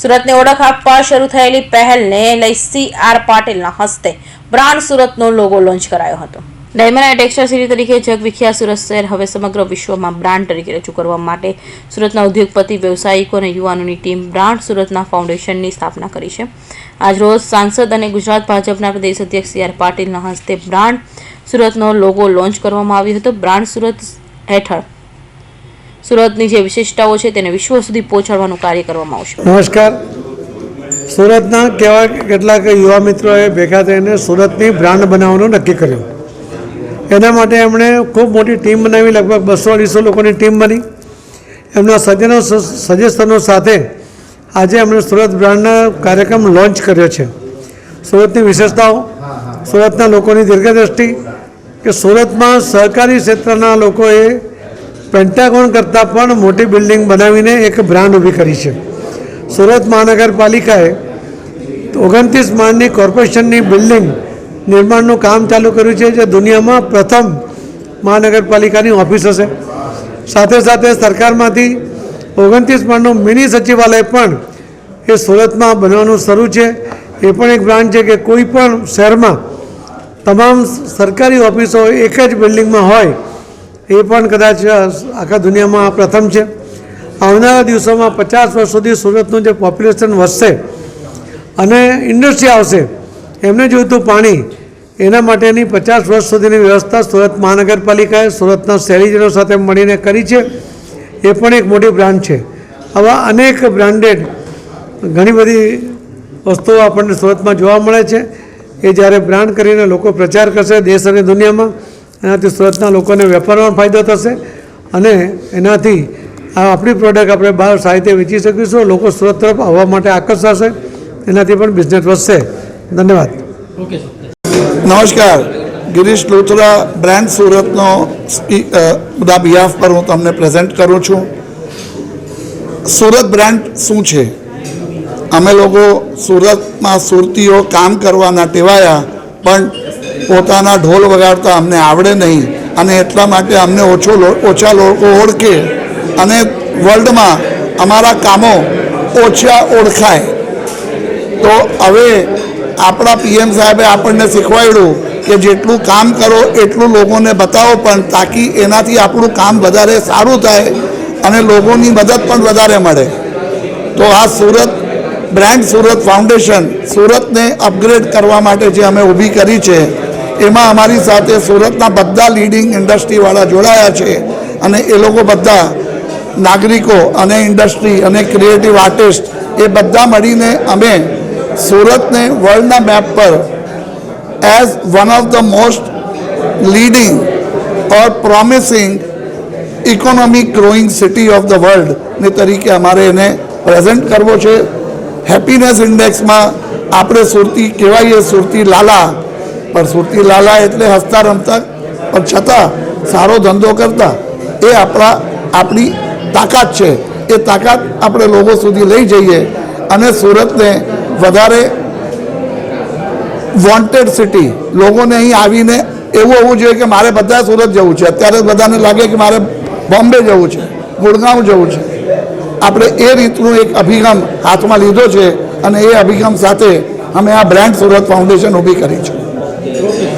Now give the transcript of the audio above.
સુરતને ઓળખ આપવા શરૂ થયેલી પહેલને લઈ સી આર પાટીલના હસ્તે બ્રાન્ડ સુરતનો લોગો લોન્ચ કરાયો હતો. ડાયમંડ એન્ડ ટેક્સટાઇલ સિટી તરીકે જગવિખ્યાત સુરત શહેર હવે સમગ્ર વિશ્વમાં બ્રાન્ડ તરીકે રજૂ કરવા માટે સુરતના ઉદ્યોગપતિ, વ્યવસાયિકો અને યુવાનોની ટીમ બ્રાન્ડ સુરતના ફાઉન્ડેશનની સ્થાપના કરી છે. આજરોજ સાંસદ અને ગુજરાત ભાજપના પ્રદેશ અધ્યક્ષ સી આર પાટીલના હસ્તે બ્રાન્ડ સુરતનો લોગો લોન્ચ કરવામાં આવ્યો હતો. બ્રાન્ડ સુરત હેઠળ સુરતની જે વિશેષતાઓ છે તેને વિશ્વ સુધી પહોંચાડવાનું કાર્ય કરવામાં આવશે. નમસ્કાર. સુરતના કેવા કેટલાક યુવા મિત્રોએ ભેગા થઈને સુરતની બ્રાન્ડ બનાવવાનું નક્કી કર્યું. એના માટે એમણે ખૂબ મોટી ટીમ બનાવી, લગભગ બસો અઢીસો લોકોની ટીમ બની. એમના સજ્જનો સજેશનો સાથે આજે એમણે સુરત બ્રાન્ડનો કાર્યક્રમ લોન્ચ કર્યો છે. સુરતની વિશેષતાઓ, સુરતના લોકોની દીર્ઘદ્રષ્ટિ, કે સુરતમાં સહકારી ક્ષેત્રના લોકોએ પેન્ટાગોન કરતાં પણ મોટી બિલ્ડિંગ બનાવીને એક બ્રાન્ડ ઊભી કરી છે. સુરત મહાનગરપાલિકાએ ઓગણત્રીસ માળની કોર્પોરેશનની બિલ્ડિંગ નિર્માણનું કામ ચાલુ કર્યું છે, જે દુનિયામાં પ્રથમ મહાનગરપાલિકાની ઓફિસ હશે. સાથે સાથે સરકારમાંથી ઓગણત્રીસ માળનું મિની સચિવાલય પણ એ સુરતમાં બનવાનું શરૂ છે. એ પણ એક બ્રાન્ડ છે કે કોઈ પણ શહેરમાં તમામ સરકારી ઓફિસો એક જ બિલ્ડિંગમાં હોય એ પણ કદાચ આખા દુનિયામાં પ્રથમ છે. આવનારા દિવસોમાં પચાસ વર્ષ સુધી સુરતનું જે પોપ્યુલેશન વધશે અને ઇન્ડસ્ટ્રી આવશે, એમને જોઈતું પાણી, એના માટેની પચાસ વર્ષ સુધીની વ્યવસ્થા સુરત મહાનગરપાલિકાએ સુરતના શહેરીજનો સાથે મળીને કરી છે. એ પણ એક મોટી બ્રાન્ડ છે. આવા અનેક બ્રાન્ડેડ ઘણી બધી વસ્તુઓ આપણને સુરતમાં જોવા મળે છે. એ જ્યારે બ્રાન્ડ કરીને લોકો પ્રચાર કરશે દેશ અને દુનિયામાં એનાથી સુરતના લોકોને વેપારમાં ફાયદો થશે અને એનાથી આ આપણી પ્રોડક્ટ આપણે બહાર સાહિત્ય વેચી શકીશું લોકો સુરત તરફ આવવા માટે આકર્ષાશે એનાથી પણ બિઝનેસ વધશે. ધન્યવાદ. નમસ્કાર. ગિરીશ લોથરા બ્રાન્ડ સુરતનો બધા બિહાફ પર હું તમને પ્રેઝન્ટ કરું છું. સુરત બ્રાન્ડ શું છે? અમે લોકો સુરતમાં સુરતીઓ કામ કરવાના ટેવાયા પણ પોતાના ઢોલ વગાડતા અમને આવડે નહીં અને એટલા માટે અમને ઓછો ઓછા લોકો ઓળખે અને વર્લ્ડમાં અમારા કામો ઓછા ઓળખાય. તો હવે આપણા પીએમ સાહેબે આપણને શીખવાડ્યું કે જેટલું કામ કરો એટલું લોકોને બતાવો, પણ તાકી એનાથી આપણું કામ વધારે સારું થાય અને લોકોની મદદ પણ વધારે મળે. તો આ સુરત બ્રાન્ડ સુરત ફાઉન્ડેશન સુરતને અપગ્રેડ કરવા માટે જે અમે ઊભી કરી છે એમાં અમારી સાથે સુરતના બધા લીડિંગ ઇન્ડસ્ટ્રીવાળા જોડાયા છે અને એ લોકો બધા નાગરિકો અને ઇન્ડસ્ટ્રી અને ક્રિએટિવ આર્ટિસ્ટ એ બધા મળીને અમે સુરતને વર્લ્ડના મેપ પર as one of the most leading or promising economic growing city of the વર્લ્ડને તરીકે અમારે એને પ્રેઝન્ટ કરવો છે. હેપીનેસ ઇન્ડેક્સમાં આપણે સુરતી કહેવાઈએ સુરતી લાલા પણ સુરતી લાલા એટલે હસતા રમતા, પણ છતાં સારો ધંધો કરતા. એ આપણા, આપણી તાકાત છે. એ તાકાત આપણે લોકો સુધી લઈ જઈએ અને સુરતને વધારે વોન્ટેડ સિટી લોકોને અહીં આવીને એવું હોવું જોઈએ કે મારે બધા સુરત જવું છે. અત્યારે બધાને લાગે કે મારે બોમ્બે જવું છે, ગુડગાંવ જવું છે. આપણે એ રીતનું એક અભિગમ હાથમાં લીધો છે અને એ અભિગમ સાથે અમે આ બ્રાન્ડ સુરત ફાઉન્ડેશન ઊભી કરી છે. Кроме